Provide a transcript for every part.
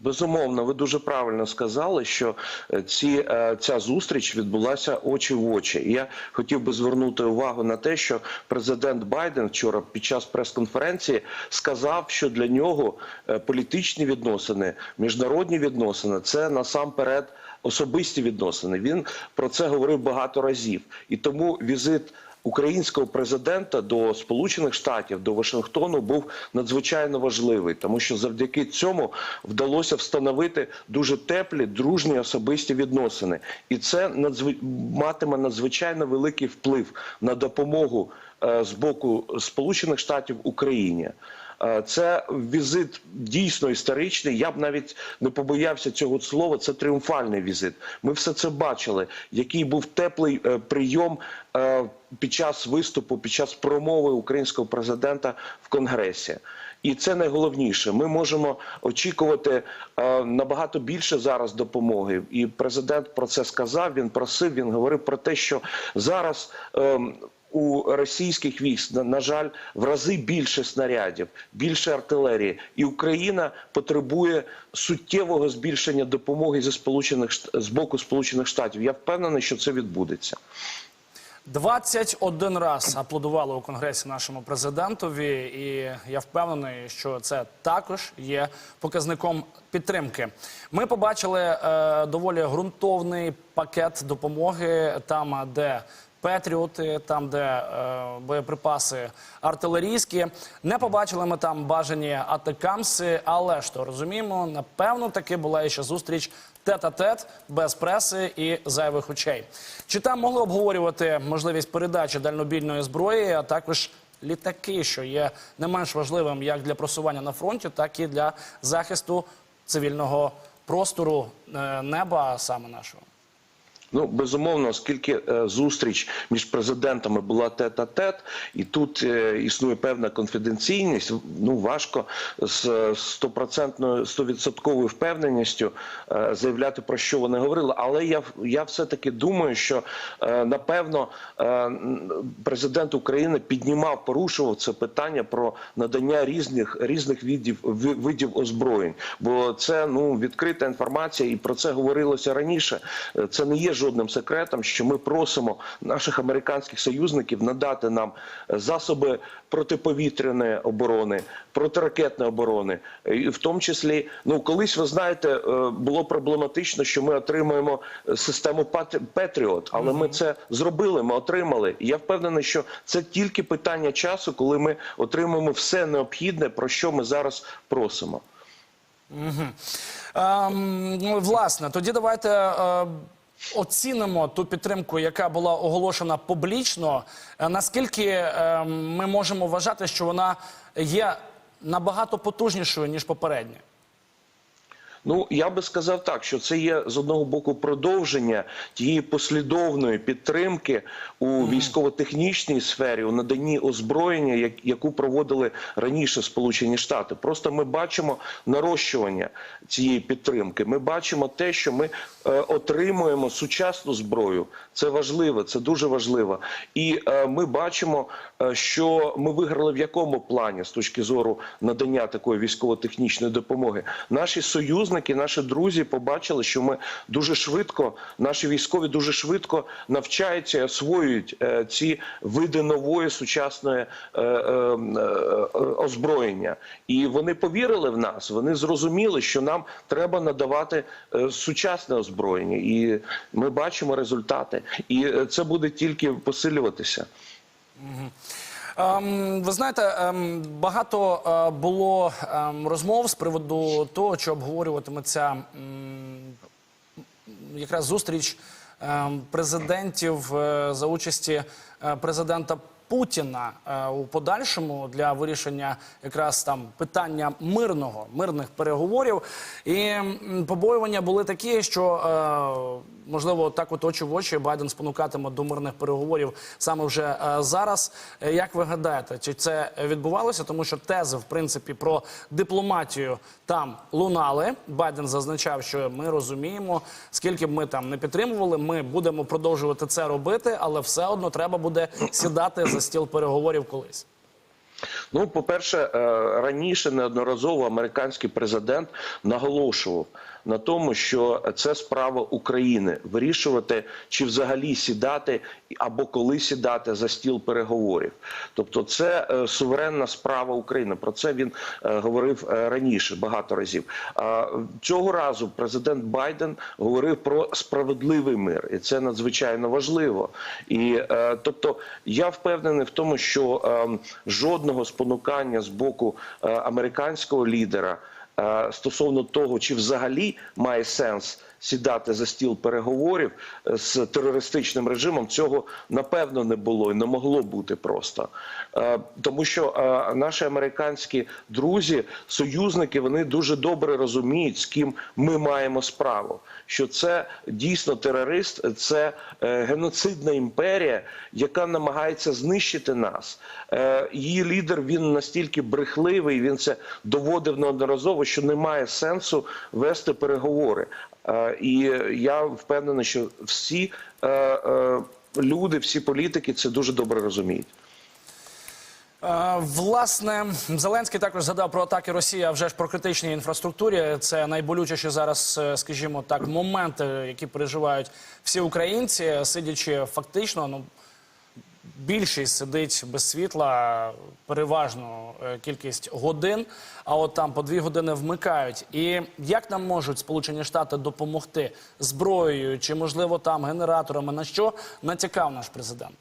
Безумовно, ви дуже правильно сказали, що е, ці, е, ця зустріч відбулася очі в очі. Я хотів би звернути увагу на те, що президент Байден вчора під час прес-конференції сказав, що для нього е, політичні відносини, міжнародні відносини це насамперед особисті відносини. Він про це говорив багато разів, і тому візит. Українського президента до Сполучених Штатів до Вашингтону був надзвичайно важливий, тому що завдяки цьому вдалося встановити дуже теплі, дружні особисті відносини, і це надзв... матиме надзвичайно великий вплив на допомогу е, з боку Сполучених Штатів Україні. Е, Це візит дійсно історичний. Я б навіть не побоявся цього слова. Це тріумфальний візит. Ми все це бачили. Який був теплий е, прийом е, під час виступу, під час промови українського президента в Конгресі. І це найголовніше. Ми можемо очікувати е, набагато більше зараз допомоги. І президент про це сказав. Він просив. Він говорив про те, що зараз. ем, у російських військ на, жаль в рази більше снарядів, більше артилерії, і Україна потребує суттєвого збільшення допомоги зі сполучених з боку Сполучених Штатів. Я впевнений, що це відбудеться. 21 раз аплодували у конгресі нашому президентові, і я впевнений, що це також є показником підтримки. Ми побачили е, доволі ґрунтовний пакет допомоги там, де Петріоти, там, де е, боєприпаси артилерійські. Не побачили ми там бажані атакамси, але то розуміємо, напевно, таки була ще зустріч тет-а-тет, без преси і зайвих очей. Чи там могли обговорювати можливість передачі дальнобільної зброї, а також літаки, що є не менш важливим як для просування на фронті, так і для захисту цивільного простору е, неба, саме нашого. Ну безумовно, оскільки е, зустріч між президентами була тет-а-тет, і тут е, існує певна конфіденційність. Ну важко з стопроцентною стовідсотковою впевненістю е, заявляти про що вони говорили. Але я я все таки думаю, що е, напевно е, президент України піднімав, порушував це питання про надання різних різних видів видів озброєнь. Бо це ну відкрита інформація, і про це говорилося раніше. Е, Це не є жодним секретом, що ми просимо наших американських союзників надати нам е, засоби протиповітряної оборони, протиракетної оборони, і в тому числі, ну колись ви знаєте, е, було проблематично, що ми отримуємо е, систему Пат- Петріот, але ми це зробили. Ми отримали. І я впевнений, що це тільки питання часу, коли ми отримаємо все необхідне, про що ми зараз просимо. Ем, ну, власне, тоді давайте е, оцінимо ту підтримку, яка була оголошена публічно. Е, наскільки е, ми можемо вважати, що вона є набагато потужнішою ніж попередня? Ну я би сказав так, що це є з одного боку продовження тієї послідовної підтримки у військово-технічній сфері, у наданні озброєння, яку проводили раніше Сполучені Штати. Просто ми бачимо нарощування цієї підтримки. Ми бачимо те, що ми е, отримуємо сучасну зброю. Це важливо, це дуже важливо. І е, ми бачимо, е, що ми виграли в якому плані з точки зору надання такої військово-технічної допомоги. Наші союзники, наші друзі побачили, що ми дуже швидко, наші військові дуже швидко навчаються освоюють е, ці види нової сучасної е, е, е, озброєння. І вони повірили в нас. Вони зрозуміли, що нам треба надавати е, сучасне озброєння, і ми бачимо результати. І е, це буде тільки посилюватися. Ем, ви знаєте, ем, багато е, було ем, розмов з приводу того, що обговорюватиметься ем, якраз зустріч ем, президентів е, за участі е, президента Путіна е, у подальшому для вирішення якраз там питання мирного мирних переговорів. І побоювання були такі, що е, можливо так от очі в очі Байден спонукатиме до мирних переговорів саме вже е, зараз. Як ви гадаєте, чи це відбувалося? Тому що тези, в принципі, про дипломатію там лунали. Байден зазначав, що ми розуміємо, скільки б ми там не підтримували, ми будемо продовжувати це робити, але все одно треба буде сідати за стіл переговорів колись. Ну, по-перше, е, раніше неодноразово американський президент наголошував на тому, що це справа України вирішувати, чи взагалі сідати або коли сідати за стіл переговорів. Тобто, це е, суверенна справа України. Про це він е, говорив е, раніше багато разів. Цього разу президент Байден говорив про справедливий мир, і це надзвичайно важливо. І тобто, я впевнений в тому, що е, жодного спонукання з боку американського лідера стосовно того, чи взагалі має сенс сідати за стіл переговорів е, з терористичним режимом, цього напевно не було і не могло бути просто. Е, Тому що е, наші американські друзі, союзники, вони дуже добре розуміють, з ким ми маємо справу. Що це дійсно терорист, це геноцидна імперія, яка намагається знищити нас. Її лідер він настільки брехливий, він це доводив неодноразово, що немає сенсу вести переговори. Е, І я впевнений, що всі е, е, люди, всі політики це дуже добре розуміють. Власне, Зеленський також згадав про атаки Росії, а вже ж про критичній інфраструктурі. Це найболючіші зараз, скажімо так, моменти, які переживають всі українці, сидячи фактично, ну більшість сидить без світла, переважно е, кількість годин, а от там по дві години вмикають. І як нам можуть Сполучені Штати допомогти зброєю чи можливо там генераторами? На що натякав наш президент?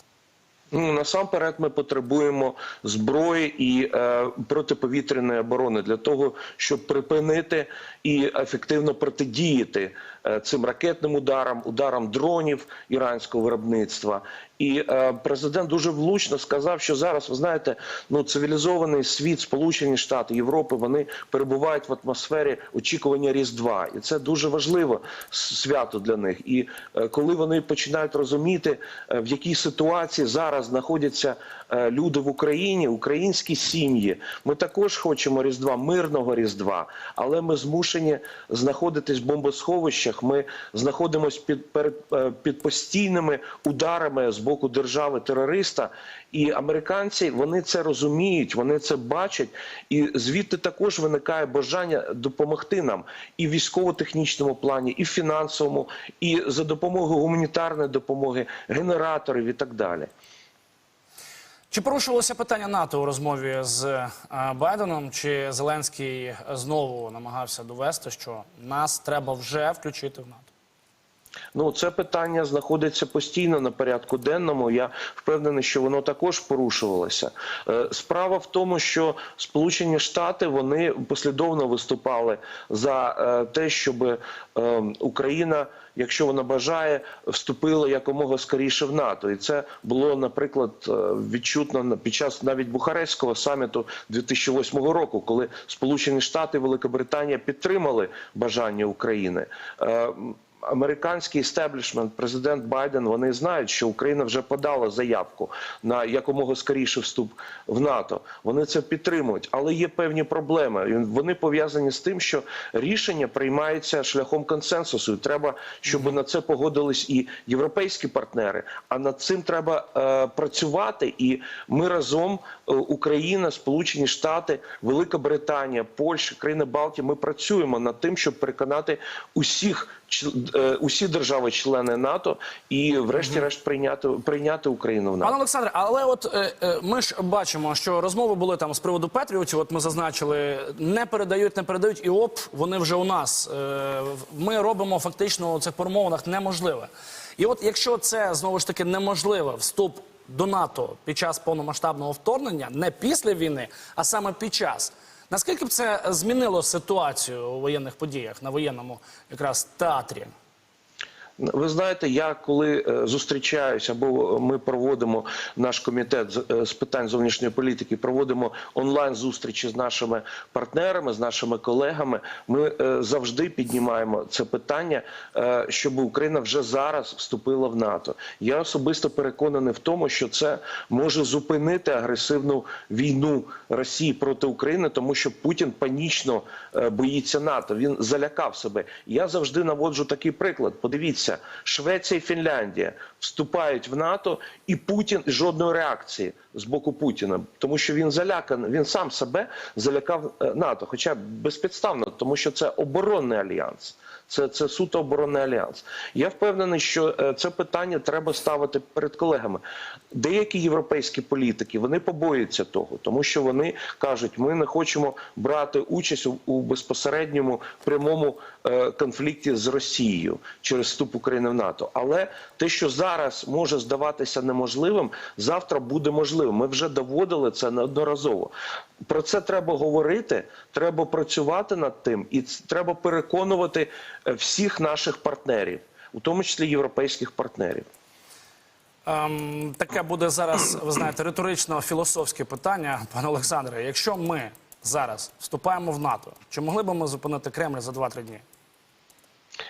Ну насамперед, ми потребуємо зброї і е, протиповітряної оборони для того, щоб припинити і ефективно протидіяти е, цим ракетним ударам, ударам дронів іранського виробництва. І е, президент дуже влучно сказав, що зараз ви знаєте, ну цивілізований світ, Сполучені Штати, Європи, вони перебувають в атмосфері очікування Різдва, і це дуже важливо свято для них. І е, коли вони починають розуміти, е, в якій ситуації зараз знаходяться люди в Україні, українські сім'ї, ми також хочемо Різдва, мирного Різдва, але ми змушені знаходитись в бомбосховищах. Ми знаходимося під перед е, під постійними ударами з боку держави терориста. І американці вони це розуміють, вони це бачать, і звідти також виникає бажання допомогти нам і в військово-технічному плані, і в фінансовому, і за допомогою гуманітарної допомоги, генераторів і так далі. Чи порушувалося питання НАТО у розмові з е, Байденом? Чи Зеленський знову намагався довести, що нас треба вже включити в НАТО? Ну, це питання знаходиться постійно на порядку денному. Я впевнений, що воно також порушувалося. Е, Справа в тому, що Сполучені Штати вони послідовно виступали за е, те, щоб е, Україна, якщо вона бажає, вступила якомога скоріше в НАТО. І це було, наприклад, відчутно під час навіть Бухарестського саміту 2008 року, коли Сполучені Штати і Великобританія підтримали бажання України. Американський істеблішмент, президент Байден, вони знають, що Україна вже подала заявку на якомога скоріше вступ в НАТО. Вони це підтримують, але є певні проблеми. Вони пов'язані з тим, що рішення приймається шляхом консенсусу. І треба, щоб на це погодились і європейські партнери. А над цим треба е, працювати. І ми разом, е, Україна, Сполучені Штати, Велика Британія, Польща, країни Балтії, ми працюємо над тим, щоб переконати усіх усі держави-члени НАТО і, врешті-решт, прийняти прийняти Україну в НАТО. Пане Олександре, але от е, е, ми ж бачимо, що розмови були там з приводу Петріотів. От ми зазначили, не передають, не передають, і оп, вони вже у нас. Е, ми робимо фактично у цих перемовинах неможливе. І от якщо це знову ж таки неможливе вступ до НАТО під час повномасштабного вторгнення, не після війни, а саме під час. Наскільки б це змінило ситуацію у воєнних подіях на воєнному якраз театрі? Ви знаєте, я коли е, зустрічаюся, або ми проводимо наш комітет з, е, питань зовнішньої політики, проводимо онлайн зустрічі з нашими партнерами, з нашими колегами. Ми е, завжди піднімаємо це питання, е, щоб Україна вже зараз вступила в НАТО. Я особисто переконаний в тому, що це може зупинити агресивну війну Росії проти України, тому що Путін панічно е, боїться НАТО. Він залякав себе. Я завжди наводжу такий приклад. Подивіться. Дивіться, Швеція і Фінляндія вступають в НАТО, і Путін жодної реакції з боку Путіна, тому що він заляканий, він сам себе залякав е, НАТО, хоча безпідставно, тому що це оборонний альянс. Це, це суто оборонний альянс. Я впевнений, що е, це питання треба ставити перед колегами. Деякі європейські політики вони побоюються того, тому що вони кажуть, ми не хочемо брати участь у, у безпосередньому прямому конфлікті з Росією через вступ України в НАТО. Але те, що зараз може здаватися неможливим, завтра буде можливим. Ми вже доводили це неодноразово. Про це треба говорити, треба працювати над тим, і треба переконувати е, всіх наших партнерів, у тому числі європейських партнерів. Ем, таке буде зараз, ви знаєте, риторично-філософське питання, пане Олександре. Якщо ми зараз вступаємо в НАТО, чи могли б ми зупинити Кремль за 2-3 дні?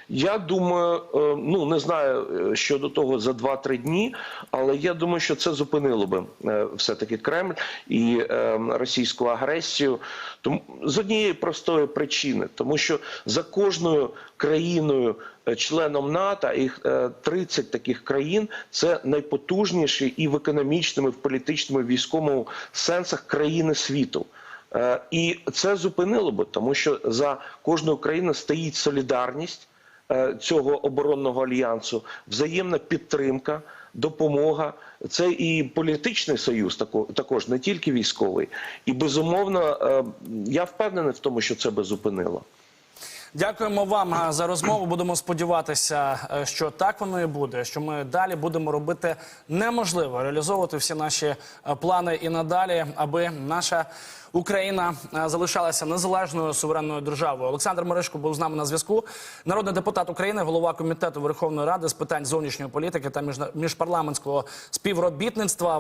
Я думаю, е, ну не знаю е, щодо того за 2-3 дні, але я думаю, що це зупинило би е, все-таки Кремль і російську агресію. Тому з однієї простої причини, тому що за кожною країною. Членом НАТО їх е, 30 таких країн це найпотужніші і в економічному, і в політичному, і в військовому сенсах країни світу. І це зупинило би, тому що за кожною країною стоїть солідарність цього оборонного альянсу, взаємна підтримка, допомога. Це і політичний союз, також не тільки військовий. І безумовно, е, я впевнений в тому, що це би зупинило. Дякуємо вам за розмову. Будемо сподіватися, е, що так воно і буде. Що ми далі будемо робити неможливо реалізовувати всі наші е, плани і надалі, аби наша Україна е, залишалася незалежною суверенною державою. Олександр Мерешко був з нами на зв'язку. Народний депутат України, голова комітету Верховної Ради з питань зовнішньої політики та міжпарламентського співробітництва.